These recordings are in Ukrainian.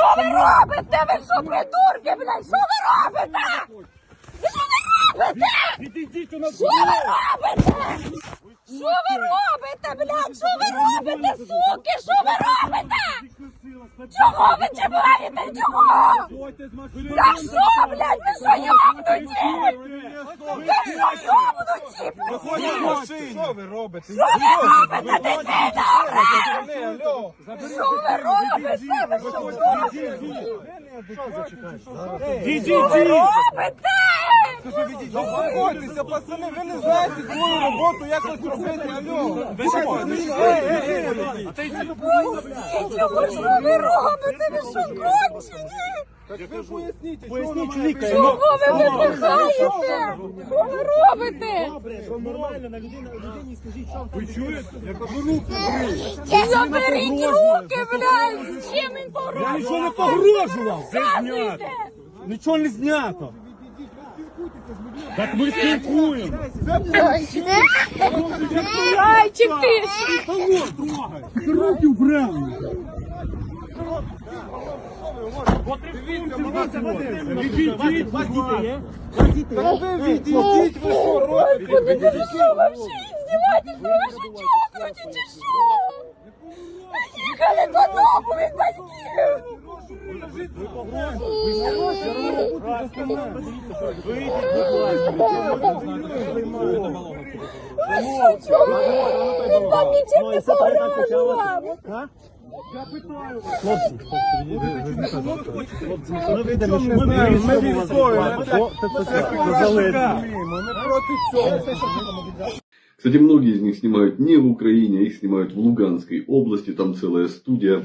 Що ви робите? Ви що, придурки, блядь? Що ви робите? Що ви робите? Що ви робите? Що ви робите, блядь? Що ви робите, суки? Що ви робите? Чого ви чіпаєте? Чого? За що, блядь? Ви що, йобнуті? Ви що, йобнуті? Що ви робите? Що ви робите, дитина? Що ви робите? Що ви робите? Заспокойтеся, пацани, ви не знаєте свою роботу, якось робити, алло. Чого що ви робите? Ви що, кончені? Ви поясніть, Поясніть чоловіка. Чого ви вибухаєте? Що ви робите? Нормально на людину, людині скажіть, що ви чуєте? Я кажу, руки Заберіть руки, блядь! З чим він Я нічого не погрожував? погрожував. Знято. Нічого не знято. Так ми спілкуємо. Зайчик. Ти руки вбрали. Відійдіть, ви що робите? Що вообще? Ви ваші чокнуті чи що? Їхали додому від батьків! Чого? Він вам нічим не погрожував! Хлопці, хлопці, ми вийдемо, що ми Ми вирішимо військові, вас. ми О, це це залежно. Ми проти цього. Кстати, многие из них снимают не в Украине, а их снимают в Луганской области, там целая студия.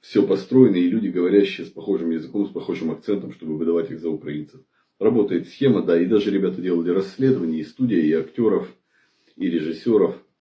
Все построено, и люди, говорящие с похожим языком, с похожим акцентом, чтобы выдавать их за украинцев. Работает схема, да, и даже ребята делали расследование, и студия, и актеров, и режиссеров.